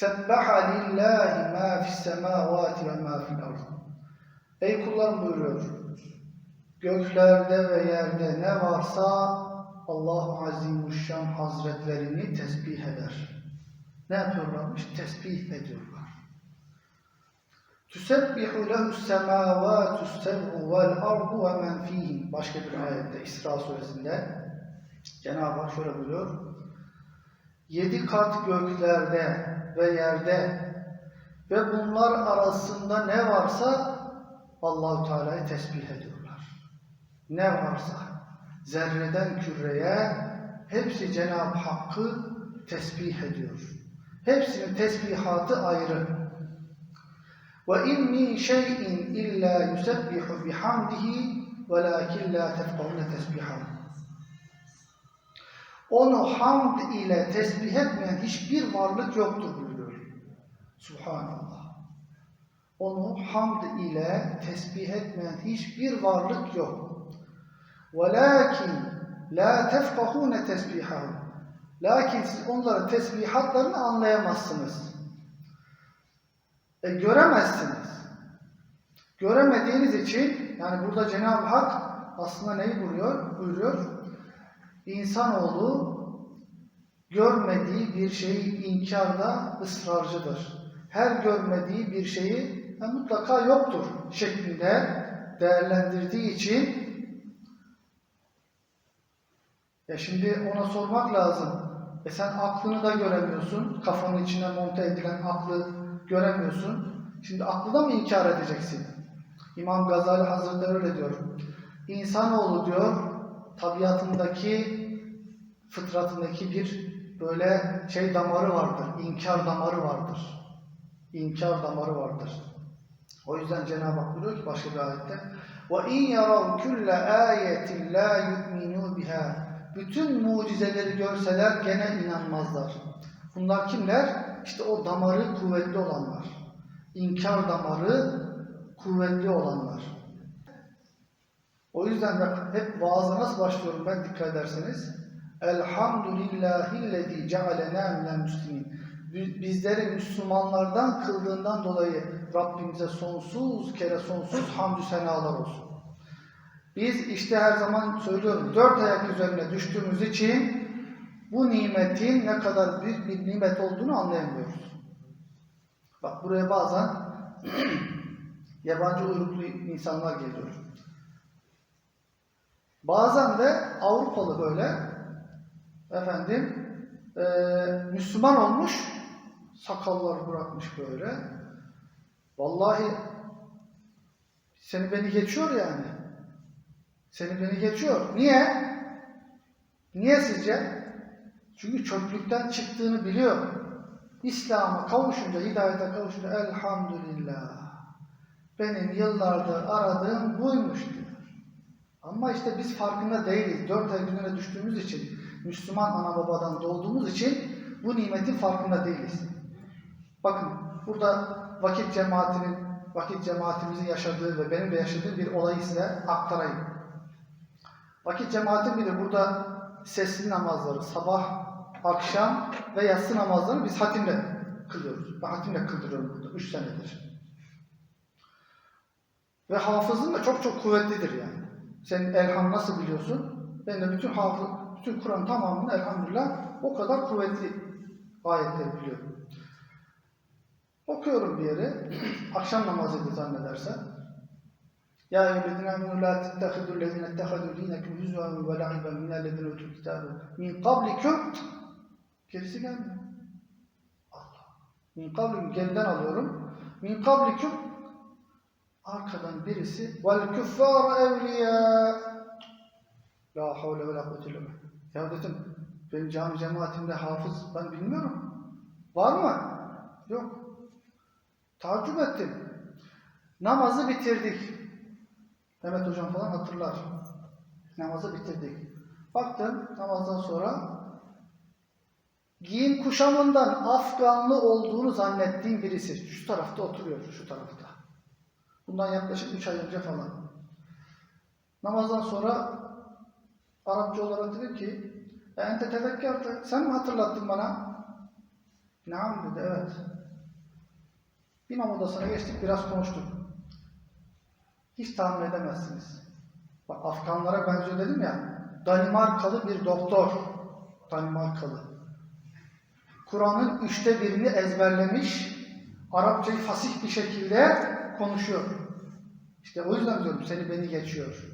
Sebbaha lillahi ma fis semavati ve ma fil. Ey kullarım buyuruyor. Göklerde ve yerde ne varsa Allah Azimuşşan Hazretlerini tesbih eder. Ne yapıyorlarmış? Tesbih ediyorlar. Tüsebbihu lehus semavatus seb'u vel ardu ve men. Başka bir ayette İsra suresinde Cenab-ı Hak şöyle buyuruyor. Yedi kat göklerde ve yerde ve bunlar arasında ne varsa Allahu Teala'yı tesbih ediyorlar. Ne varsa zerreden küreye hepsi Cenab-ı Hakk'ı tesbih ediyor. Hepsinin tesbihatı ayrı. Ve in min şey'in illa yusebbihu bihamdihi velakin la tefkahune tesbihahu. Onu hamd ile tesbih etmeyen hiçbir varlık yoktur buyuruyor. Subhanallah. Onu hamd ile tesbih etmeyen hiçbir varlık yok. Velakin la tefkahune tesbihahu. Lakin siz onların tesbihatlarını anlayamazsınız. E, göremezsiniz. Göremediğiniz için yani burada Cenab-ı Hak aslında neyi buyuruyor? buyuruyor? İnsanoğlu görmediği bir şeyi inkarda ısrarcıdır. Her görmediği bir şeyi "Ha, mutlaka yoktur şeklinde değerlendirdiği için ya şimdi ona sormak lazım. E sen aklını da göremiyorsun. Kafanın içine monte edilen aklı göremiyorsun. Şimdi aklı da mı inkar edeceksin? İmam Gazali Hazretleri öyle diyor. İnsanoğlu diyor tabiatındaki fıtratındaki bir böyle şey damarı vardır. İnkar damarı vardır. İnkar damarı vardır. O yüzden Cenab-ı Hak buyuruyor ki başka bir ayette وَاِنْ يَرَوْا كُلَّ آيَةٍ لَا يُؤْمِنُوا بِهَا Bütün mucizeleri görseler gene inanmazlar. Bunlar kimler? İşte o damarı kuvvetli olanlar. İnkar damarı kuvvetli olanlar. O yüzden de hep vaaza nasıl başlıyorum ben dikkat ederseniz. Elhamdülillahillezî cealenâ minel müslimin. Bizleri Müslümanlardan kıldığından dolayı Rabbimize sonsuz kere sonsuz hamdü senalar olsun. Biz işte her zaman söylüyorum dört ayak üzerine düştüğümüz için bu nimetin ne kadar büyük bir nimet olduğunu anlayamıyoruz. Bak buraya bazen yabancı uyruklu insanlar geliyor. Bazen de Avrupalı böyle efendim e, Müslüman olmuş sakallar bırakmış böyle. Vallahi seni beni geçiyor yani. Seni beni geçiyor. Niye? Niye sizce? Çünkü çöplükten çıktığını biliyor. İslam'a kavuşunca, hidayete kavuşunca elhamdülillah. Benim yıllardır aradığım buymuş diyor. Ama işte biz farkında değiliz. Dört ay gününe düştüğümüz için, Müslüman ana babadan doğduğumuz için bu nimetin farkında değiliz. Bakın burada vakit cemaatinin, vakit cemaatimizin yaşadığı ve benim de yaşadığım bir olayı size aktarayım. Vakit cemaatin biri burada sesli namazları, sabah, akşam ve yatsı namazlarını biz hatimle kılıyoruz. Ben hatimle kıldırıyorum burada, üç senedir. Ve hafızın da çok çok kuvvetlidir yani. Senin elham nasıl biliyorsun? Ben de bütün hafız, bütün Kur'an tamamını elhamdülillah o kadar kuvvetli ayetleri biliyorum. Okuyorum bir yere, akşam namazıydı zannedersen. Ya eyyühellezine amenu la tettehidü lezine ettehidü dinekum hüzven ve la'iben minellezine utul kitabı min kablikum gerisi gelmiyor. Allah. Min kablikum geriden alıyorum. Min kablikum arkadan birisi vel küffâre evliya la havle ve la kuvvete. Ya dedim benim cami cemaatimde hafız ben bilmiyorum. Var mı? Yok. Tacip ettim. Namazı bitirdik. Mehmet hocam falan hatırlar. Namazı bitirdik. Baktım namazdan sonra giyim kuşamından Afganlı olduğunu zannettiğim birisi şu tarafta oturuyor, şu tarafta. Bundan yaklaşık 3 ay önce falan. Namazdan sonra Arapça olarak dedi ki ente tezekkerte sen mi hatırlattın bana? Naam dedi, evet. İmam odasına geçtik, biraz konuştuk. Hiç tahmin edemezsiniz. Bak Afganlara benziyor dedim ya. Danimarkalı bir doktor. Danimarkalı. Kur'an'ın üçte birini ezberlemiş. Arapçayı fasih bir şekilde konuşuyor. İşte o yüzden diyorum seni beni geçiyor.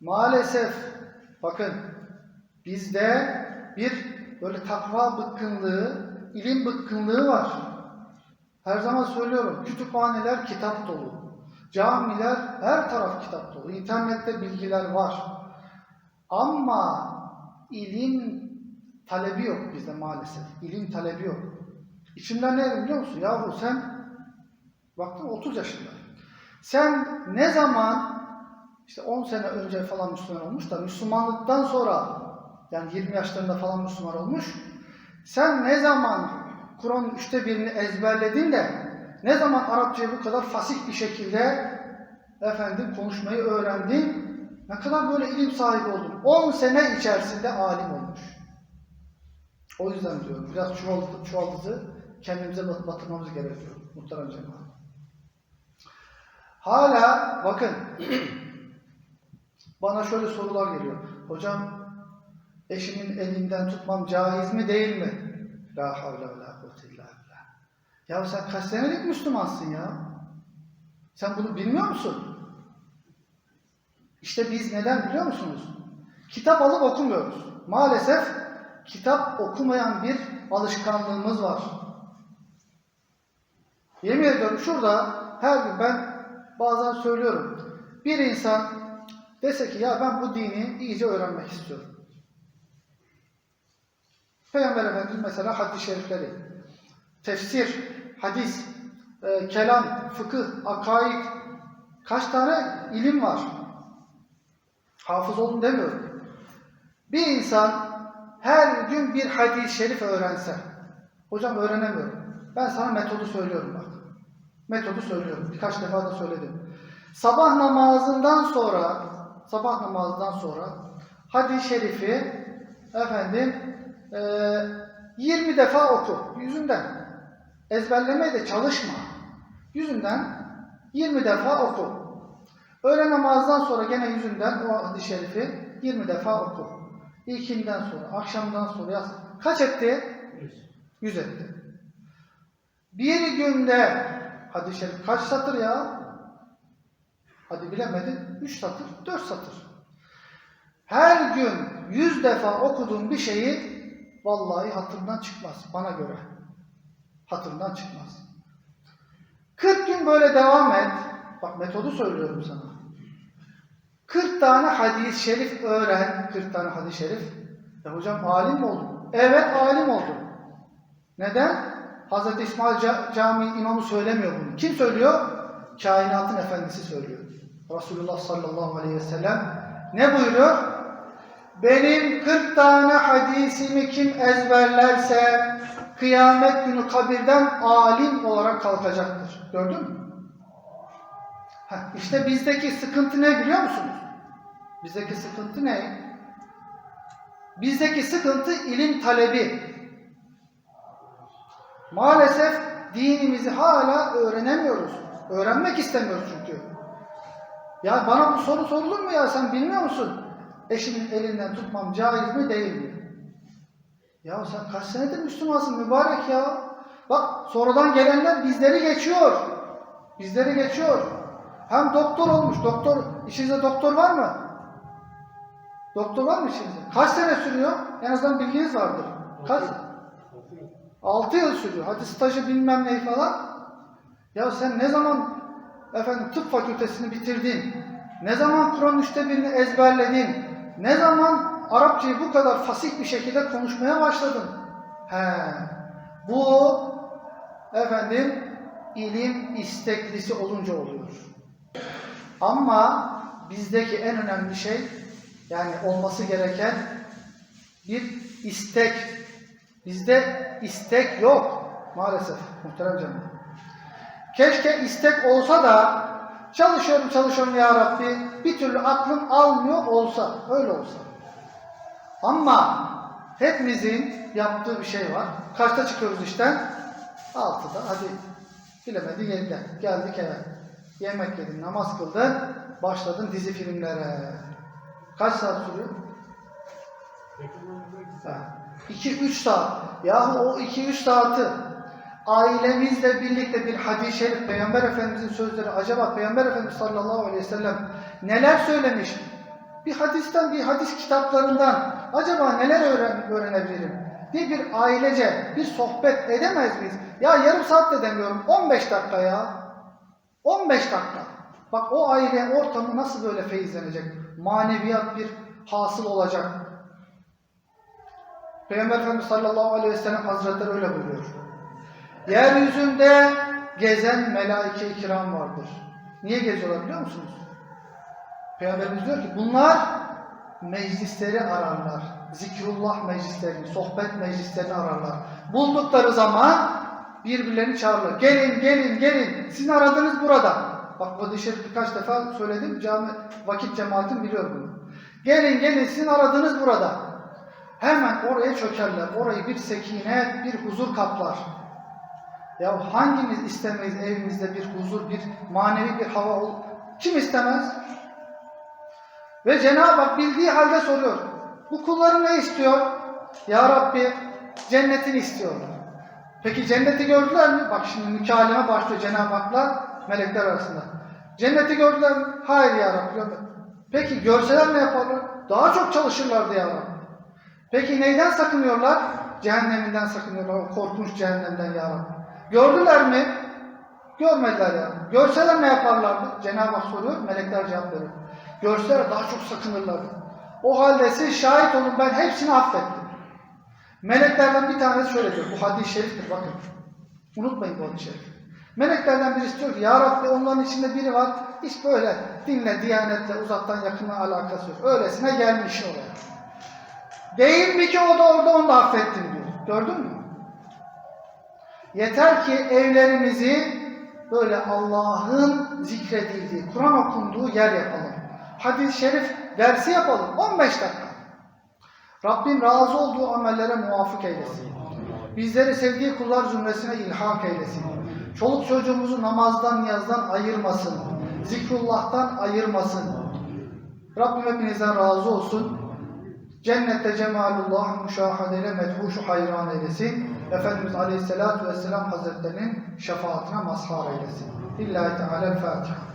Maalesef bakın bizde bir böyle takva bıkkınlığı, ilim bıkkınlığı var. Her zaman söylüyorum kütüphaneler kitap dolu. Camiler her taraf kitap dolu. İnternette bilgiler var. Ama ilim talebi yok bizde maalesef. İlim talebi yok. İçimden ne biliyor musun? Yahu sen baktım 30 yaşında. Sen ne zaman işte 10 sene önce falan Müslüman olmuş da Müslümanlıktan sonra yani 20 yaşlarında falan Müslüman olmuş. Sen ne zaman Kur'an'ın üçte birini ezberledin de ne zaman Arapçayı bu kadar fasih bir şekilde efendim konuşmayı öğrendin? Ne kadar böyle ilim sahibi oldun? 10 sene içerisinde alim olmuş. O yüzden diyorum biraz çuvaldızı, kendimize bat- batırmamız gerekiyor muhterem cemaat. Hala bakın bana şöyle sorular geliyor. Hocam eşimin elinden tutmam caiz mi değil mi? La havle ve la kuvvete illa billah. Ya sen kaç senelik Müslümansın ya? Sen bunu bilmiyor musun? İşte biz neden biliyor musunuz? Kitap alıp okumuyoruz. Maalesef kitap okumayan bir alışkanlığımız var. Yemin ediyorum şurada her gün ben bazen söylüyorum. Bir insan dese ki ya ben bu dini iyice öğrenmek istiyorum. Peygamber Efendimiz mesela hadis-i şerifleri, tefsir, hadis, e, kelam, fıkıh, akaid, kaç tane ilim var. Hafız olun demiyorum. Bir insan her gün bir hadis-i şerif öğrense, hocam öğrenemiyorum. Ben sana metodu söylüyorum bak. Metodu söylüyorum. Birkaç defa da söyledim. Sabah namazından sonra, sabah namazından sonra hadis-i şerifi efendim eee 20 defa oku yüzünden. Ezberlemeye de çalışma. Yüzünden 20 defa oku. Öğle namazdan sonra gene yüzünden o hadis-i şerifi 20 defa oku. İlkinden sonra, akşamdan sonra yaz. Kaç etti? 100 etti. Bir günde hadis-i şerif kaç satır ya? Hadi bilemedin. 3 satır, 4 satır. Her gün 100 defa okuduğun bir şeyi vallahi hatırından çıkmaz bana göre. Hatırından çıkmaz. 40 gün böyle devam et. Bak metodu söylüyorum sana. 40 tane hadis-i şerif öğren. 40 tane hadis-i şerif. E hocam alim mi oldun? Evet alim oldum. Neden? Hz. İsmail Ca- Camii imamı söylemiyor bunu. Kim söylüyor? Kainatın efendisi söylüyor. Resulullah sallallahu aleyhi ve sellem ne buyuruyor? Benim 40 tane hadisimi kim ezberlerse kıyamet günü kabirden alim olarak kalkacaktır. Gördün mü? Heh, işte bizdeki sıkıntı ne biliyor musunuz? Bizdeki sıkıntı ne? Bizdeki sıkıntı ilim talebi. Maalesef dinimizi hala öğrenemiyoruz. Öğrenmek istemiyoruz çünkü. Ya bana bu soru sorulur mu ya sen bilmiyor musun? Eşimin elinden tutmam caiz mi değil mi? Ya sen kaç senedir Müslümansın mübarek ya. Bak sonradan gelenler bizleri geçiyor. Bizleri geçiyor. Hem doktor olmuş. Doktor, işinizde doktor var mı? Doktor var mı işinizde? Kaç sene sürüyor? En azından bilginiz vardır. Kaç? 6 yıl sürüyor. Hadi stajı bilmem ne falan. Ya sen ne zaman efendim tıp fakültesini bitirdin? Ne zaman Kur'an üçte birini ezberledin? Ne zaman Arapçayı bu kadar fasih bir şekilde konuşmaya başladın? He. Bu efendim ilim isteklisi olunca oluyor. Ama bizdeki en önemli şey yani olması gereken bir istek. Bizde istek yok maalesef muhterem canım. Keşke istek olsa da çalışıyorum çalışıyorum ya Rabbi bir türlü aklım almıyor olsa öyle olsa. Ama Hepimizin yaptığı bir şey var. Kaçta çıkıyoruz işten? Altıda. Hadi bilemedin yedide. Geldik eve. Yemek yedin, namaz kıldın. Başladın dizi filmlere. Kaç saat sürüyor? 2-3 saat. Yahu o 2-3 saati ailemizle birlikte bir hadis-i şerif Peygamber Efendimizin sözleri acaba Peygamber Efendimiz sallallahu aleyhi ve sellem neler söylemiş? Bir hadisten, bir hadis kitaplarından acaba neler öğren öğrenebilirim? diye bir ailece bir sohbet edemez miyiz? Ya yarım saat de demiyorum 15 dakika ya. 15 dakika. Bak o aile ortamı nasıl böyle feyizlenecek? Maneviyat bir hasıl olacak. Peygamber Efendimiz sallallahu aleyhi ve sellem hazretleri öyle buyuruyor. Yeryüzünde gezen melaike-i kiram vardır. Niye geziyorlar biliyor musunuz? Peygamberimiz diyor ki bunlar meclisleri ararlar. Zikrullah meclislerini, sohbet meclislerini ararlar. Buldukları zaman birbirlerini çağırırlar. Gelin, gelin, gelin. Sizin aradığınız burada. Bak bu dışarı birkaç defa söyledim. Cami, vakit cemaatim biliyor bunu. Gelin, gelin. Sizin aradığınız burada. Hemen oraya çökerler. Orayı bir sekine, bir huzur kaplar. Ya hangimiz istemeyiz evimizde bir huzur, bir manevi bir hava ol? Kim istemez? Ve Cenab-ı Hak bildiği halde soruyor. Bu kulları ne istiyor? Ya Rabbi cennetini istiyorlar. Peki cenneti gördüler mi? Bak şimdi mükaleme başlıyor Cenab-ı Hak'la melekler arasında. Cenneti gördüler mi? Hayır ya Rabbi. Peki görseler ne yaparlar? Daha çok çalışırlardı ya Rabbi. Peki neyden sakınıyorlar? Cehenneminden sakınıyorlar. O korkunç cehennemden ya Rabbi. Gördüler mi? Görmediler ya. Görseler ne yaparlardı? Cenab-ı Hak soruyor, melekler cevap veriyor. Görseler daha çok sakınırlardı. O halde siz şahit olun ben hepsini affettim. Meleklerden bir tanesi şöyle diyor. Bu hadis-i şeriftir bakın. Unutmayın bu hadis-i. Meleklerden birisi diyor ki Ya Rabbi onların içinde biri var. Hiç böyle dinle, diyanetle, uzaktan yakından alakası yok. Öylesine gelmiş oraya. Değil mi ki o da orada onu da affettim diyor. Gördün mü? Yeter ki evlerimizi böyle Allah'ın zikredildiği, Kur'an okunduğu yer yapalım. Hadis-i şerif dersi yapalım. 15 dakika. Rabbim razı olduğu amellere muvafık eylesin. Bizleri sevdiği kullar zümresine ilhak eylesin. Çoluk çocuğumuzu namazdan, niyazdan ayırmasın. Zikrullah'tan ayırmasın. Rabbim hepinizden razı olsun. Cennette cemalullah müşahadeyle medhuşu hayran eylesin. Efendimiz Aleyhisselatü Vesselam Hazretlerinin şefaatine mazhar eylesin. Lillahi Teala'l-Fatiha.